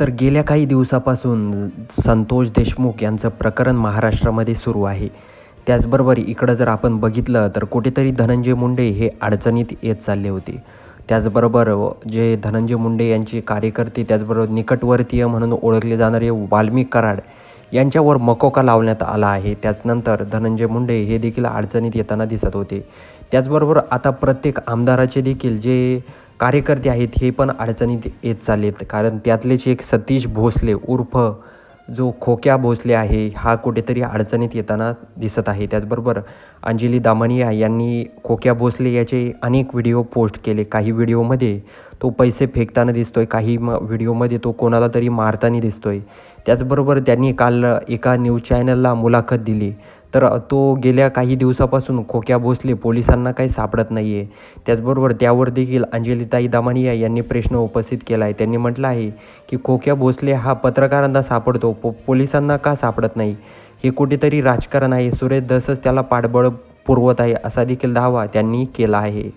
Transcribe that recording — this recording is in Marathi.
तर गेल्या काही दिवसापासून संतोष देशमुख यांचं प्रकरण महाराष्ट्रामध्ये सुरू आहे. त्याचबरोबर इकडं जर आपण बघितलं तर कुठेतरी धनंजय मुंडे हे अडचणीत येत चालले होते. त्याचबरोबर जे धनंजय मुंडे यांचे कार्यकर्ते त्याचबरोबर निकटवर्तीय म्हणून ओळखले जाणारे वाल्मिक कराड यांच्यावर मकोका लावण्यात आला आहे. त्याचनंतर धनंजय मुंडे हे देखील अडचणीत येताना दिसत होते. त्याचबरोबर आता प्रत्येक आमदाराचे देखील जे कार्यकर्ते आहेत हे पण अडचणीत येत चाललेत. कारण त्यातलेच एक सतीश भोसले उर्फ जो खोक्या भोसले आहे हा कुठेतरी अडचणीत येताना दिसत आहे. त्याचबरोबर अंजली दामनिया यांनी खोक्या भोसले याचे अनेक व्हिडिओ पोस्ट केले. काही व्हिडिओमध्ये तो पैसे फेकताना दिसतोय काही म व्हिडिओमध्ये तो कोणाला तरी मारताना दिसतोय. त्याचबरोबर त्यांनी काल एका न्यूज चॅनलला मुलाखत दिली. तर तो गेल्या काही दिवसापासून खोक्या भोसले पोलिसांना काही सापडत नाही आहे त्याचबरोबर त्यावर देखील अंजलीताई दामानिया यांनी प्रश्न उपस्थित केला आहे त्यांनी म्हटलं आहे की खोक्या भोसले हा पत्रकारांना सापडतो पो पोलिसांना का सापडत नाही? हे कुठेतरी राजकारण आहे. सुरेश दसच त्याला पाठबळ पुरवत आहे असा देखील दावा त्यांनी केला आहे.